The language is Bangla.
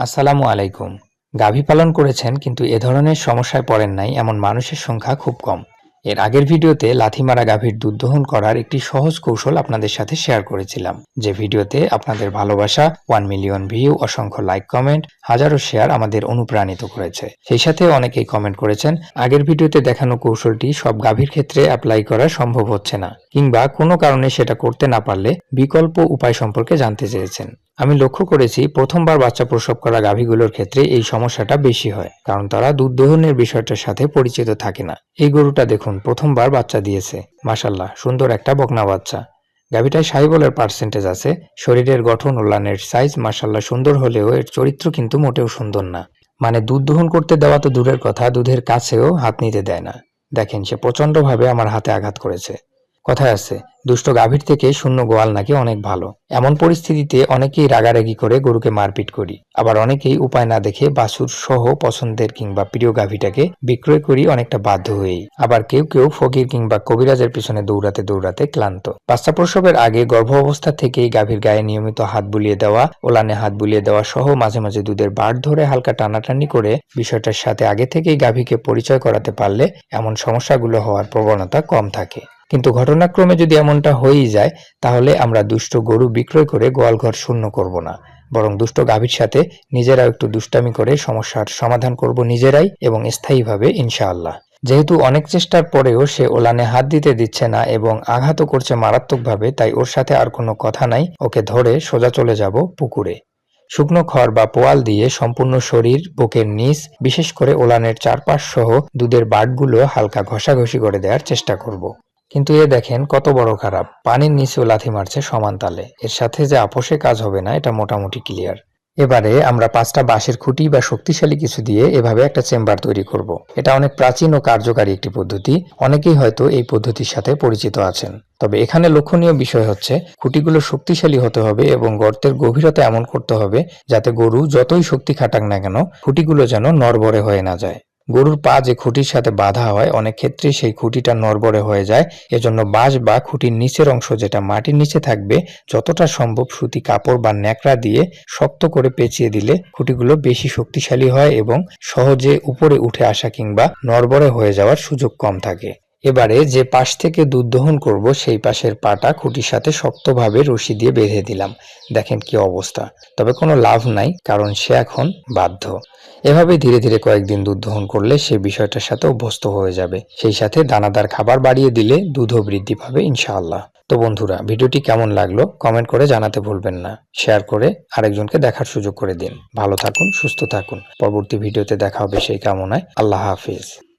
আসসালামু আলাইকুম। গাভী পালন করেছেন কিন্তু এ ধরনের সমস্যায় পড়েন নাই, এমন মানুষের সংখ্যা খুব কম। এর আগের ভিডিওতে লাথিমারা গাভীর দুধ দহন করার একটি সহজ কৌশল আপনাদের সাথে শেয়ার করেছিলাম। যে ভিডিওতে আপনাদের ভালোবাসা ওয়ান মিলিয়ন ভিউ অসংখ্য লাইক কমেন্ট হাজারো শেয়ার আমাদের অনুপ্রাণিত করেছে। সেই সাথে অনেকেই কমেন্ট করেছেন, আগের ভিডিওতে দেখানো কৌশলটি সব গাভীর ক্ষেত্রে অ্যাপ্লাই করা সম্ভব হচ্ছে না। কিংবা কোনো কারণে সেটা করতে না পারলে বিকল্প উপায় সম্পর্কে জানতে চেয়েছেন। আমি লক্ষ্য করেছি প্রথমবার বাচ্চা প্রসব করা গাভীগুলোর ক্ষেত্রে এই সমস্যাটা বেশি হয়, কারণ তারা দুধ দহনের বিষয়টার সাথে পরিচিত থাকে না। এই গরুটা দেখুন, প্রথমবার বাচ্চা দিয়েছে। মাসাল্লাহ সুন্দর একটা বকনা বাচ্চা। গাভীটায় সাইবলের পার্সেন্টেজ আছে, শরীরের গঠন ও লানের সাইজ মাসাল্লাহ সুন্দর হলেও এর চরিত্র কিন্তু মোটেও সুন্দর না। মানে দুধ দহন করতে দেওয়া তো দূরের কথা, দুধের কাছেও হাত নিতে দেয় না। দেখেন, সে প্রচন্ডভাবে আমার হাতে আঘাত করেছে। কথায় আছে, দুষ্ট গাভীর থেকে শূন্য গোয়াল নাকি অনেক ভালো। এমন পরিস্থিতিতে অনেকেই রাগারাগি করে গরুকে মারপিট করি। আবার অনেকেই উপায় না দেখে বাছুর সহ পছন্দের কিংবা প্রিয় গাভীটাকে বিক্রয় করি অনেকটা বাধ্য হয়েই। আবার কেউ কেউ ফকির কিংবা কবিরাজের পিছনে দৌড়াতে দৌড়াতে ক্লান্ত। বাচ্চা প্রসবের আগে গর্ভ অবস্থা থেকেই গাভীর গায়ে নিয়মিত হাত বুলিয়ে দেওয়া, ওলানে হাত বুলিয়ে দেওয়া সহ মাঝে মাঝে দুধের বাড় ধরে হালকা টানাটানি করে বিষয়টার সাথে আগে থেকেই গাভীকে পরিচয় করাতে পারলে এমন সমস্যাগুলো হওয়ার প্রবণতা কম থাকে। কিন্তু ঘটনাক্রমে যদি এমনটা হয়েই যায়, তাহলে আমরা দুষ্ট গরু বিক্রয় করে গোয়ালঘর শূন্য করব না। বরং দুষ্ট গাভীর সাথে নিজেরাও একটু দুষ্টামি করে সমস্যার সমাধান করব নিজেরাই এবং স্থায়ীভাবে, ইনশাআল্লাহ। যেহেতু অনেক চেষ্টার পরেও সে ওলানে হাত দিতে দিচ্ছে না এবং আঘাতও করছে মারাত্মকভাবে, তাই ওর সাথে আর কোনো কথা নাই, ওকে ধরে সোজা চলে যাব পুকুরে। শুকনো খড় বা পোয়াল দিয়ে সম্পূর্ণ শরীর, বুকের নিচ, বিশেষ করে ওলানের চারপাশ সহ দুধের বাটগুলো হালকা ঘষাঘষি করে দেওয়ার চেষ্টা করব। কিন্তু এ দেখেন কত বড় খারাপ। পানির নিচেও লাথি মারছে সমান তালে। এর সাথে যে আপোষে কাজ হবে না, এটা মোটামুটি ক্লিয়ার এবারে আমরা পাঁচটা বাঁশের খুঁটি বা শক্তিশালী কিছু দিয়ে এভাবে একটা চেম্বার তৈরি করব। এটা অনেক প্রাচীন ও কার্যকারী একটি পদ্ধতি। অনেকেই হয়তো এই পদ্ধতির সাথে পরিচিত আছেন। তবে এখানে লক্ষণীয় বিষয় হচ্ছে, খুঁটিগুলো শক্তিশালী হতে হবে এবং গর্তের গভীরতা এমন করতে হবে যাতে গরু যতই শক্তি খাটাক না কেন, খুঁটিগুলো যেন নরবরে হয়ে না যায়। গরুর পা যে খুঁটির সাথে বাঁধা হয়, অনেক ক্ষেত্রেই সেই খুঁটিটা নড়বড়ে হয়ে যায়। এজন্য বাঁশ বা খুঁটির নিচের অংশ যেটা মাটির নিচে থাকবে, যতটা সম্ভব সুতি কাপড় বা ন্যাকড়া দিয়ে শক্ত করে পেঁচিয়ে দিলে খুঁটিগুলো বেশি শক্তিশালী হয় এবং সহজে উপরে উঠে আসা কিংবা নড়বড়ে হয়ে যাওয়ার সুযোগ কম থাকে। এবারে যে পাশ থেকে দুধ দহন করব, সেই পাশের পাটা খুঁটির সাথে শক্তভাবে রশি দিয়ে বেঁধে দিলাম। দেখেন কি অবস্থা। তবে কোনো লাভ নাই, কারণ সে এখন বাধ্য। এভাবে ধীরে ধীরে কয়েকদিন দুধ দহন করলে সে বিষয়টার সাথে অভ্যস্ত হয়ে যাবে। সেই সাথে দানাদার খাবার বাড়িয়ে দিলে দুধও বৃদ্ধি পাবে, ইনশাআল্লাহ। তো বন্ধুরা, ভিডিওটি কেমন লাগল কমেন্ট করে জানাতে ভুলবেন না। শেয়ার করে আরেকজনকে দেখার সুযোগ করে দিন। ভালো থাকুন, সুস্থ থাকুন। পরবর্তী ভিডিওতে দেখা হবে সেই কামনায়। আল্লাহ হাফিজ।